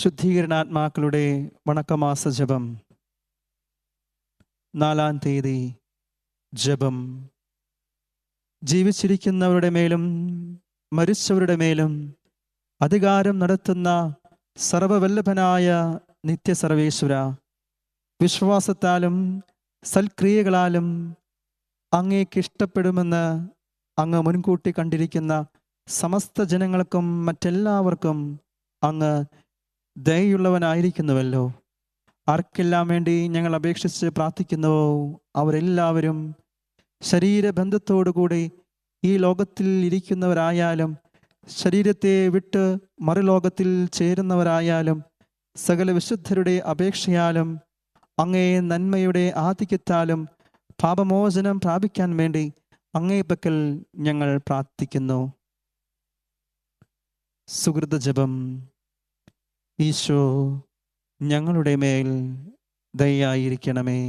ശുദ്ധീകരണാത്മാക്കളുടെ വണക്കമാസ ജപം. നാലാം തീയതി ജപം. ജീവിച്ചിരിക്കുന്നവരുടെ മേലും മരിച്ചവരുടെ മേലും അധികാരം നടത്തുന്ന സർവവല്ലഭനായ നിത്യസർവേശ്വര വിശ്വാസത്താലും സൽക്രിയകളാലും അങ്ങേക്ക് ഇഷ്ടപ്പെടുമെന്ന് അങ്ങ് മുൻകൂട്ടി കണ്ടിരിക്കുന്ന സമസ്ത ജനങ്ങൾക്കും മറ്റെല്ലാവർക്കും അങ്ങ് ദയുള്ളവനായിരിക്കുന്നുവല്ലോ ആർക്കെല്ലാം വേണ്ടി ഞങ്ങൾ അപേക്ഷിച്ച് പ്രാർത്ഥിക്കുന്നുവോ? അവരെല്ലാവരും ശരീരബന്ധത്തോടുകൂടി ഈ ലോകത്തിൽ ഇരിക്കുന്നവരായാലും ശരീരത്തെ വിട്ട് മറുലോകത്തിൽ ചേരുന്നവരായാലും സകല വിശുദ്ധരുടെ അപേക്ഷയാലും അങ്ങേ നന്മയുടെ ആധിക്യത്താലും പാപമോചനം പ്രാപിക്കാൻ വേണ്ടി അങ്ങേ പക്കൽ ഞങ്ങൾ പ്രാർത്ഥിക്കുന്നു. സുഹൃത ജപം. ഈശോ ഞങ്ങളുടെ മേൽ ദയായിരിക്കണമേ